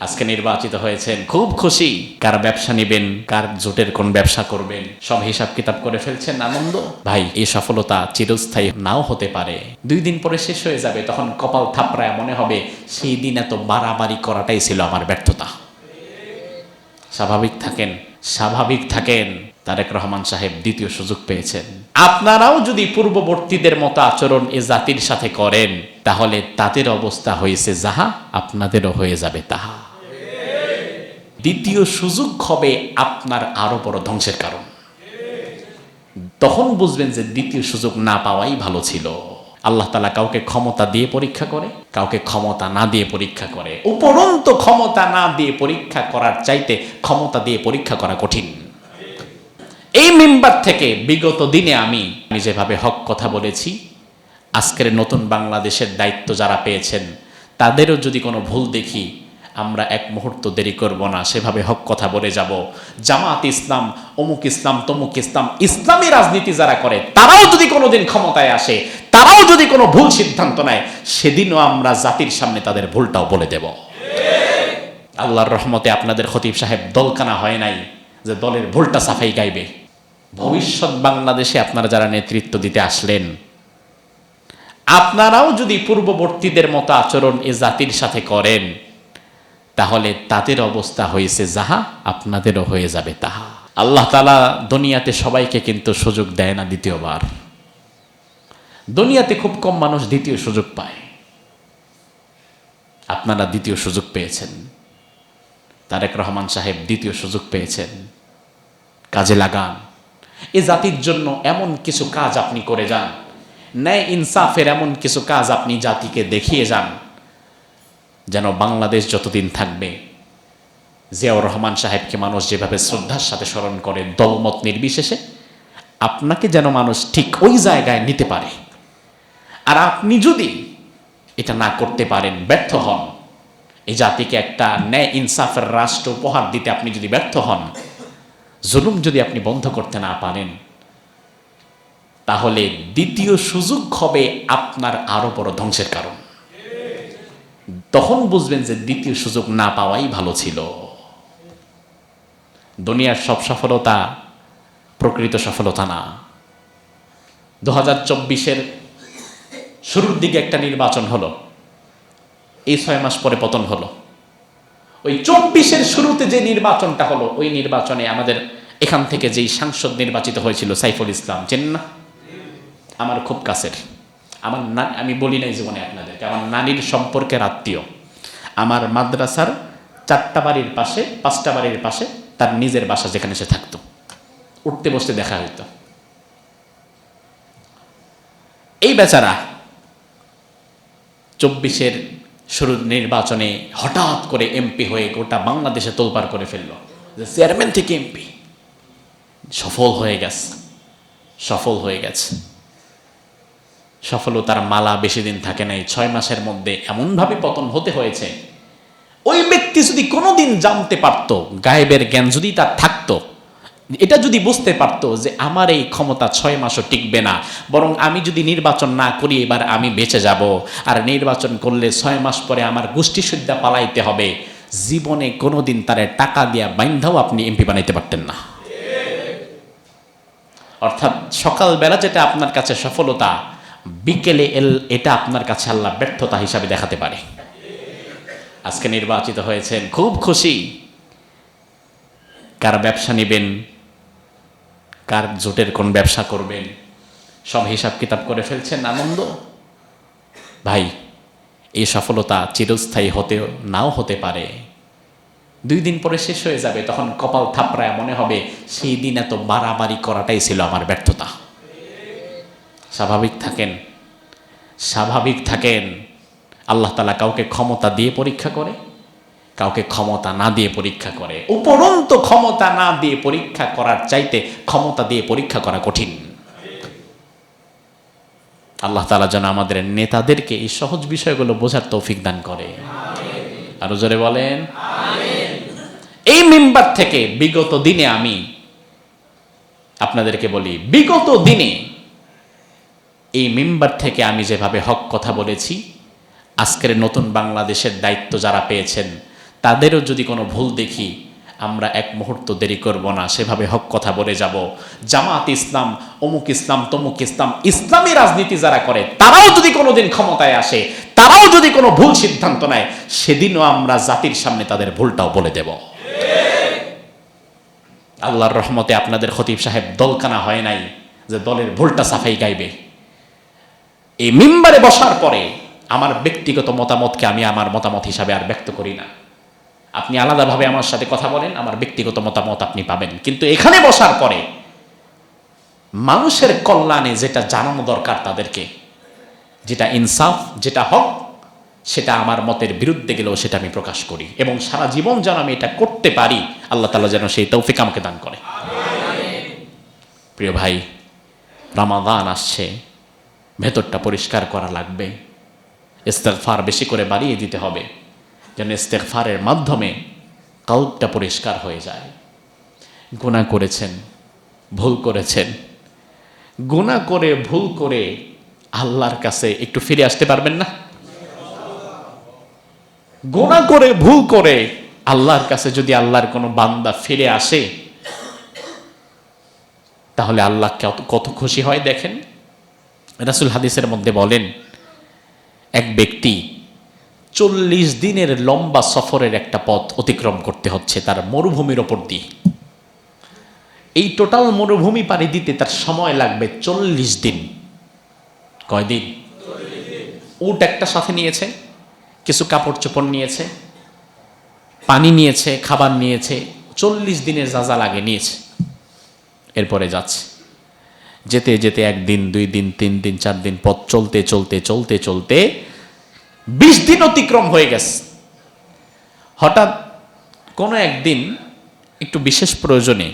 আজকে নির্বাচিত হয়েছেন। খুব খুশি কার ব্যবসা নেবেন, কার জোটের কোন ব্যবসা করবেন। সব হিসাব কিতাব করে ফেলছেন আনন্দ। ভাই এই সফলতা চিরস্থায়ী নাও হতে পারে। দুই দিন পরে শেষ হয়ে যাবে, তখন কপাল থাপড়ায় মনে হবে, সেই দিন এত বাড়াবাড়ি করাটাই ছিল আমার ব্যর্থতা। স্বাভাবিক থাকেন স্বাভাবিক থাকেন, তারেক রহমান সাহেব দ্বিতীয় সুযোগ পেয়েছেন। আপনারাও যদি পূর্ববর্তীদের মতো আচরণ এ জাতির সাথে করেন, তাহলে তাদের অবস্থা হয়েছে যাহা, আপনাদেরও হয়ে যাবে তাহা। দ্বিতীয় সুযোগ হবে আপনার আরও বড় ধ্বংসের কারণ। তখন বুঝবেন যে দ্বিতীয় সুযোগ না পাওয়াই ভালো ছিল। আল্লাহ তালা কাউকে ক্ষমতা দিয়ে পরীক্ষা করে, কাউকে ক্ষমতা না দিয়ে পরীক্ষা করে। উপরন্ত ক্ষমতা না দিয়ে পরীক্ষা করার চাইতে ক্ষমতা দিয়ে পরীক্ষা করা কঠিন। এই মেম্বার থেকে বিগত দিনে আমি আমি যেভাবে হক কথা বলেছি, আজকের নতুন বাংলাদেশের দায়িত্ব যারা পেয়েছেন, তাদেরও যদি কোনো ভুল দেখি আমরা এক মুহূর্ত দেরি করব না, সেভাবে হক কথা বলে যাব। জামাত ইসলাম, অমুক ইসলাম, তমুক ইসলাম, ইসলামী রাজনীতি যারা করে, তারাও যদি কোনোদিন ক্ষমতায় আসে, তারাও যদি কোনো ভুল সিদ্ধান্ত নেয়, সেদিনও আমরা জাতির সামনে তাদের ভুলটাও বলে দেব। আল্লাহর রহমতে আপনাদের খতিব সাহেব দলকানা হয় নাই, যে দলের ভুলটা সাফাই গাইবে। ভবিষ্যৎ বাংলাদেশে আপনারা যারা নেতৃত্ব দিতে আসলেন, আপনারাও যদি পূর্ববর্তীদের মতো আচরণ এ জাতির সাথে করেন তাহলে তাদের অবস্থা হয়েছে যাহা, আপনাদেরও হয়ে যাবে তাহা। আল্লাহ তালা দুনিয়াতে সবাইকে কিন্তু সুযোগ দেয় না দ্বিতীয়বার। দুনিয়াতে খুব কম মানুষ দ্বিতীয় সুযোগ পায়। আপনারা দ্বিতীয় সুযোগ পেয়েছেন। তারেক রহমান সাহেব দ্বিতীয় সুযোগ পেয়েছেন। কাজে লাগান। এ জাতির জন্য এমন কিছু কাজ আপনি করে যান। ন্যায় ইনসাফের এমন কিছু কাজ আপনি জাতিকে দেখিয়ে যান। যেন বাংলাদেশ যতদিন থাকবে, জিয়াউর রহমান সাহেবকে মানুষ যেভাবে শ্রদ্ধার সাথে স্মরণ করে, দলমত নির্বিশেষে, আপনাকে যেন মানুষ ঠিক ওই জায়গায় নিতে পারে। আর আপনি যদি এটা না করতে পারেন, ব্যর্থ হন। এই জাতিকে একটা ন্যায় ইনসাফের রাষ্ট্র উপহার দিতে আপনি যদি ব্যর্থ হন, জুলুম যদি আপনি বন্ধ করতে না পারেন, তাহলে দ্বিতীয় সুযোগ হবে আপনার আরও বড় ধ্বংসের কারণ। তখন বুঝবেন যে দ্বিতীয় সুযোগ না পাওয়াই ভালো ছিল। দুনিয়ার সব সফলতা প্রকৃত সফলতা না। দু হাজার চব্বিশের শুরুর দিকে একটা নির্বাচন হলো। এই ছয় মাস পরে পতন হলো। ওই চব্বিশের শুরুতে যে নির্বাচনটা হলো, ওই নির্বাচনে আমাদের এখান থেকে যেই সাংসদ নির্বাচিত হয়েছিল সাইফুল ইসলাম, চেন না? আমার খুব কাছের। আমার না, আমি বলি নাই জীবনে আপনাদেরকে, আমার নানির সম্পর্কের আত্মীয়। আমার মাদ্রাসার চারটা বাড়ির পাশে, পাঁচটা বাড়ির পাশে তার নিজের বাসা যেখানে সে থাকতো। উঠতে বসতে দেখা হইতো। এই বেচারা চব্বিশের শুরুর নির্বাচনে হঠাৎ করে এমপি হয়ে গোটা বাংলাদেশে তোলপাড় করে ফেলল। যে চেয়ারম্যান থেকে এমপি। সফল হয়ে গেছে। সফল হয়ে গেছে। সফলতার মালা বেশি দিন থাকে নাই, ছয় মাসের মধ্যে এমনভাবে পতন হতে হয়েছে। ওই ব্যক্তি যদি কোনোদিন জানতে পারতো, গায়েবের জ্ঞান যদি তার থাকতো, এটা যদি বুঝতে পারতো যে আমার এই ক্ষমতা ছয় মাসও টিকবে না, বরং আমি যদি নির্বাচন না করি, এবার আমি বেঁচে যাব। আর নির্বাচন করলে ছয় মাস পরে আমার গোষ্ঠী সুদ্ধা পালাইতে হবে। জীবনে কোনোদিন তারে টাকা দিয়া বাইন্ধাও আপনি এমপি বানাইতে পারতেন না। অর্থাৎ সকালবেলা যেটা আপনার কাছে সফলতা বিকেলে এল এটা আপনার কাছে আল্লাহ ব্যর্থতা হিসাবে দেখাতে পারে। আজকে নির্বাচিত হয়েছেন, খুব খুশি। কার ব্যবসা নেবেন? কার জোটের কোন ব্যবসা করবেন? সব হিসাব কিতাব করে ফেলছেন আনন্দ ভাই, এই সফলতা চিরস্থায়ী হতেও নাও হতে পারে। দুই দিন পরে শেষ হয়ে যাবে, তখন কপাল থাপড়ায় মনে হবে, সেই দিন এত বাড়াবাড়ি করাটাই ছিল আমার ব্যর্থতা। স্বাভাবিক থাকেন স্বাভাবিক থাকেন। আল্লাহ তালা কাউকে ক্ষমতা দিয়ে পরীক্ষা করে, কাউকে ক্ষমতা না দিয়ে পরীক্ষা করে। উপরন্ত ক্ষমতা না দিয়ে পরীক্ষা করার চাইতে ক্ষমতা দিয়ে পরীক্ষা করা কঠিন। আল্লাহ তালা যেন আমাদের নেতাদেরকে এই সহজ বিষয়গুলো বোঝার তৌফিক দান করে। আরও জোরে বলেন। এই মেম্বার থেকে বিগত দিনে আমি আপনাদেরকে বলি, বিগত দিনে এই মেম্বার থেকে আমি যেভাবে হক কথা বলেছি, আজকের নতুন বাংলাদেশের দায়িত্ব যারা পেয়েছেন, তাদেরও যদি কোনো ভুল দেখি, আমরা এক মুহূর্ত দেরি করব না, সেভাবে হক কথা বলে যাব। জামাত ইসলাম, অমুক ইসলাম, তমুক ইসলাম, ইসলামী রাজনীতি যারা করে, তারাও যদি কোনোদিন ক্ষমতায় আসে, তারাও যদি কোনো ভুল সিদ্ধান্ত নেয়, সেদিনও আমরা জাতির সামনে তাদের ভুলটাও বলে দেব। আল্লাহর রহমতে আপনাদের খতিব সাহেব দলকানা হয় নাই যে দলের ভুলটা সাফাই গাইবে। এই মিম্বারে বসার পরে আমার ব্যক্তিগত মতামতকে আমি আমার মতামত হিসাবে আর ব্যক্ত করি না। আপনি আলাদাভাবে আমার সাথে কথা বলেন, আমার ব্যক্তিগত মতামত আপনি পাবেন। কিন্তু এখানে বসার পরে মানুষের কল্যাণে যেটা জানানো দরকার তাদেরকে, যেটা ইনসাফ, যেটা হক, সেটা আমার মতের বিরুদ্ধে গেলেও সেটা আমি প্রকাশ করি এবং সারা জীবন যেন আমি এটা করতে পারি, আল্লাহ তালা যেন সেই তৌফিক আমাকে দান করে। প্রিয় ভাই, রামাদান আসছে। ভেতরটা পরিষ্কার করা লাগবে। ইস্তেগফার বেশি করে বাড়িয়ে দিতে হবে, যেন ইস্তেগফারের মাধ্যমে কাউটটা পরিষ্কার হয়ে যায়। গুণা করেছেন, ভুল করেছেন। গুণা করে, ভুল করে আল্লাহর কাছে একটু ফিরে আসতে পারবেন না? গোনা করে, ভুল করে আল্লাহর কাছে যদি আল্লাহর কোনো বান্দা ফিরে আসে, তাহলে আল্লাহ কত খুশি হয় দেখেন? রাসুল হাদিসের মধ্যে বলেন, এক ব্যক্তি চল্লিশ দিনের লম্বা সফরের একটা পথ অতিক্রম করতে হচ্ছে তার মরুভূমির ওপর দিয়ে। এই টোটাল মরুভূমি পাড়ি দিতে তার সময় লাগবে চল্লিশ দিন। কয়দিন? উট একটা সাথে নিয়েছে, কিছু কাপড় চোপড় নিয়েছে, পানি নিয়েছে, খাবার নিয়েছে, চল্লিশ দিনের যা যা লাগে নিয়েছে, এরপরে যাচ্ছে। যেতে যেতে একদিন, দুই দিন, তিন দিন, চার দিন পথ চলতে চলতে চলতে চলতে বিশ দিন অতিক্রম হয়ে গেছে। হঠাৎ কোনো একদিন একটু বিশেষ প্রয়োজনে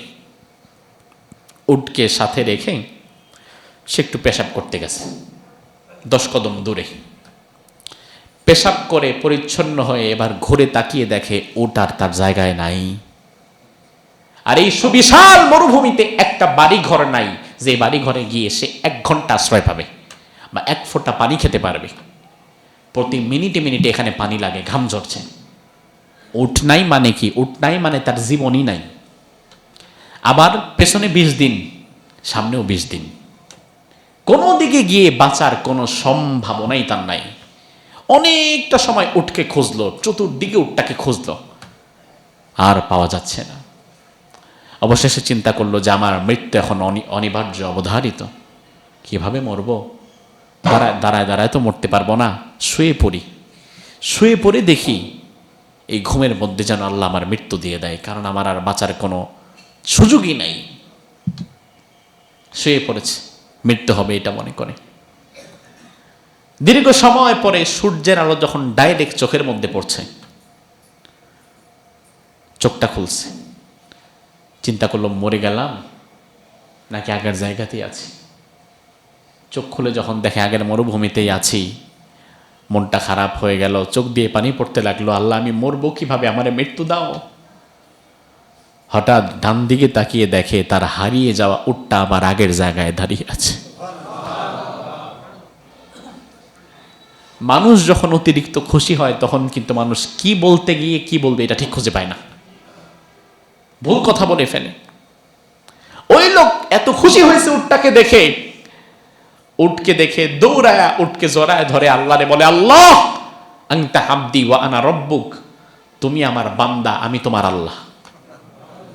উটকে সাথে রেখে সে একটু পেশাব করতে গেছে। দশ কদম দূরে। পেশাব করে পরিচ্ছন্ন হয়ে এবার ঘুরে তাকিয়ে দেখে উট আর তার জায়গায় নাই। আর এই সুবিশাল মরুভূমিতে একটা বাড়ি ঘর নাই। যে বাড়ি ঘরে গিয়ে সে এক ঘণ্টা আশ্রয় পাবে বা এক ফোঁটা পানি খেতে পারবে। প্রতি মিনিটে মিনিটে এখানে পানি লাগে, ঘাম ঝরছে। উঠ নাই মানে কি? উঠ নাই মানে তার জীবনই নাই। আবার পেছনে বিশ দিন, সামনেও বিশ দিন। কোনো দিকে গিয়ে বাঁচার কোনো সম্ভাবনাই তার নাই। অনেকটা সময় উঠকে খুঁজলো, চতুর্দিকে উঠটাকে খুঁজলো। আর পাওয়া যাচ্ছে না। অবশেষে চিন্তা করল যে আমার মৃত্যু এখন অনিবার্য, অবধারিত। কীভাবে মরব? দাঁড়ায় দাঁড়ায় দাঁড়ায় তো মরতে পারব না। শুয়ে পড়ি। শুয়ে পড়ে দেখি এই ঘুমের মধ্যে যেন আল্লাহ আমার মৃত্যু দিয়ে দেয়, কারণ আমার আর বাঁচার কোনো সুযোগই নাই। শুয়ে পড়েছে। মৃত্যু হবে এটা মনে করে। দীর্ঘ সময় পরে সূর্যের আলো যখন ডাইরেক্ট চোখের মধ্যে পড়ছে, চোখটা খুলছে। চিন্তা করল, মরে গেলাম? নাকি আগের জায়গাতেই আছি? চোখ খুলে যখন দেখে আগের মরুভূমিতেই আছি, মনটা খারাপ হয়ে গেল, চোখ দিয়ে পানি পড়তে লাগল, আল্লাহ, আমি মরবো কীভাবে? আমারে মৃত্যু দাও। হঠাৎ ডান দিকে তাকিয়ে দেখে তার হারিয়ে যাওয়া উটটা আবার আগের জায়গায় দাঁড়িয়ে আছে। মানুষ যখন অতিরিক্ত খুশি হয়, তখন কিন্তু মানুষ কি বলতে গিয়ে কি বলবে এটা ঠিক খুঁজে পায় না। ভুল কথা বলে ফেলে। ওই লোক এত খুশি হয়েছে উটটাকে দেখে। উটকে দেখে দৌড়ায়া, উটকে জড়ায় ধরে আল্লাহরে বলে, আল্লাহ আংতা হাবদি ওয়া আনা রব্বুক। তুমি আমার বান্দা, আমি তোমার আল্লাহ।